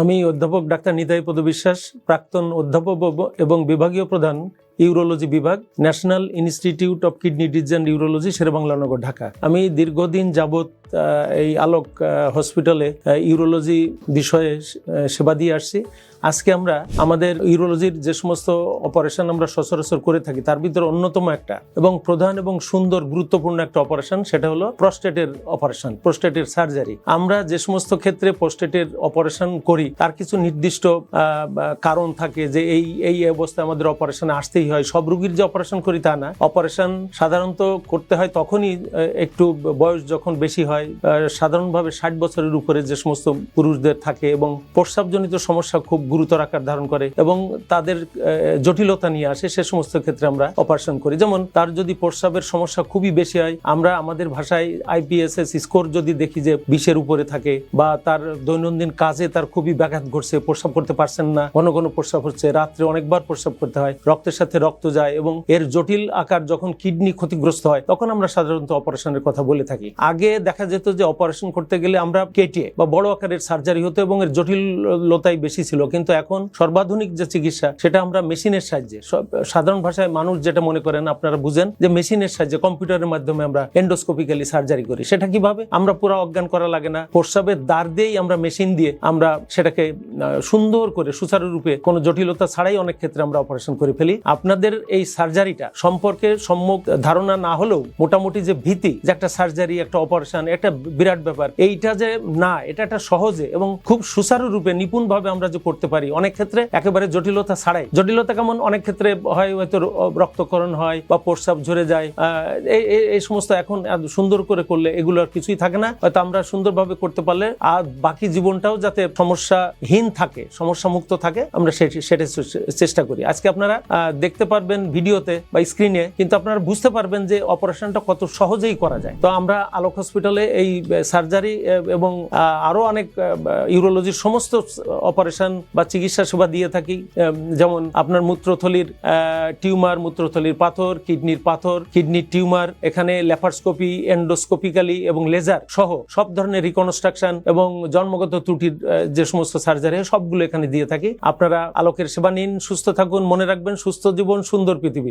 আমি অধ্যাপক ডাক্তার নিতাই পদবিশ্বাস প্রাক্তন অধ্যাপক এবং বিভাগীয় প্রধান ইউরোলজি বিভাগ National Institute of kidney disease and urology Sherebangla Nagar Dhaka. আমি দীর্ঘদিন আহ, এই আলোক হসপিটালে ইউরোলজি বিষয়ে সেবা দিয়ে আসছি। আজকে আমরা আমাদের ইউরোলজির যে সমস্ত অপারেশন আমরা সচরাচর করে থাকি, তার ভিতরে অন্যতম একটা এবং প্রধান এবং সুন্দর গুরুত্বপূর্ণ একটা অপারেশন সেটা হলো প্রস্টেটের অপারেশন প্রস্টেটের সার্জারি আমরা যে সমস্ত ক্ষেত্রে প্রস্টেটের অপারেশন করি, তার কিছু নির্দিষ্ট কারণ থাকে যে এই এই অবস্থায় আমাদের অপারেশনে আসতেই হয়। সব রুগীর যে অপারেশন করি তা না। অপারেশন সাধারণত করতে হয় তখনই একটু বয়স যখন বেশি হয় আহ, সাধারণভাবে ষাট বছরের উপরে যে সমস্ত পুরুষদের থাকে এবং প্রস্রাবজনিত সমস্যা খুব গুরুতর আকার ধারণ করে এবং তাদের জটিলতা নিয়ে আসে সে সমস্ত ক্ষেত্রে আমরা অপারেশন করি। যেমন তার যদি প্রস্রাবের সমস্যা খুবই বেশি হয় আমরা আমাদের ভাষায় আইপিএসএস স্কোর যদি দেখি যে বিশের উপরে থাকে বা তার দৈনন্দিন কাজে তার খুবই ব্যাঘাত ঘটছে প্রস্রাব করতে পারছেন না ঘন ঘন প্রস্রাব হচ্ছে রাত্রে অনেকবার প্রস্রাব করতে হয় রক্তের সাথে রক্ত যায় এবং এর জটিল আকার যখন কিডনি ক্ষতিগ্রস্ত হয় তখন আমরা সাধারণত অপারেশনের কথা বলে থাকি। আগে দেখা যেত যে অপারেশন করতে গেলে আমরা কেটে বা বড় আকারের সার্জারি হতো এবং এর জটিলতাই বেশি ছিল। কিন্তু এখন সর্বাধুনিক যে চিকিৎসা, সেটা আমরা মেশিনের সাহায্যে সাধারণ ভাষায় মানুষ যেটা মনে করেন আপনারা বুঝেন যে মেশিনের সাহায্যে কম্পিউটারের মাধ্যমে আমরা এন্ডোস্কোপিক্যালি সার্জারি করি। সেটা কীভাবে? আমরা পুরো অজ্ঞান করা লাগে না। প্রস্রাবের দ্বার দিয়েই আমরা মেশিন দিয়ে আমরা সেটাকে সুন্দর করে সুচারুরূপে কোনো জটিলতা ছাড়াই অনেক ক্ষেত্রে আমরা অপারেশন করে ফেলি। আপনাদের এই সার্জারিটা সম্পর্কে সম্যক ধারণা না হলেও মোটামুটি যে ভীতি যে একটা সার্জারি একটা অপারেশন একটা বিরাট ব্যাপার। এইটা যে না, এটা একটা সহজে এবং খুব সুচারুরূপে নিপুণভাবে আমরা যে করতে পারি, অনেক ক্ষেত্রে একেবারে জটিলতা ছাড়াই। জটিলতা কেমন? অনেক ক্ষেত্রে হয় হয়তো রক্তকরণ হয় বা প্রস্রাব ঝরে যায়। এই সমস্ত এখন সুন্দর করে করলে এগুলো আর কিছুই থাকে না। হয়তো আমরা সুন্দরভাবে করতে পারলে আর বাকি জীবনটাও যাতে সমস্যাহীন থাকে সমস্যা মুক্ত থাকে, আমরা সেটি চেষ্টা করি। আজকে আপনারা দেখতে পারবেন ভিডিওতে বা স্ক্রিনে, কিন্তু আপনারা বুঝতে পারবেন যে অপারেশনটা কত সহজেই করা যায়। তো আমরা আলোক হসপিটালে এই সার্জারি এবং আহ, আরও অনেক ইউরোলজির সমস্ত অপারেশন বা চিকিৎসা সেবা দিয়ে থাকি। যেমন আপনার মূত্রথলির টিউমার মূত্রথলির পাথর কিডনির পাথর কিডনির টিউমার এখানে ল্যাপারস্কোপি এন্ডোস্কোপিক্যালি এবং লেজার সহ সব ধরনের রিকনস্ট্রাকশন এবং জন্মগত ত্রুটির যে সমস্ত সার্জারি সবগুলো এখানে দিয়ে থাকি। আপনারা আলোকের সেবা নিন সুস্থ থাকুন মনে রাখবেন সুস্থ জীবন সুন্দর পৃথিবী।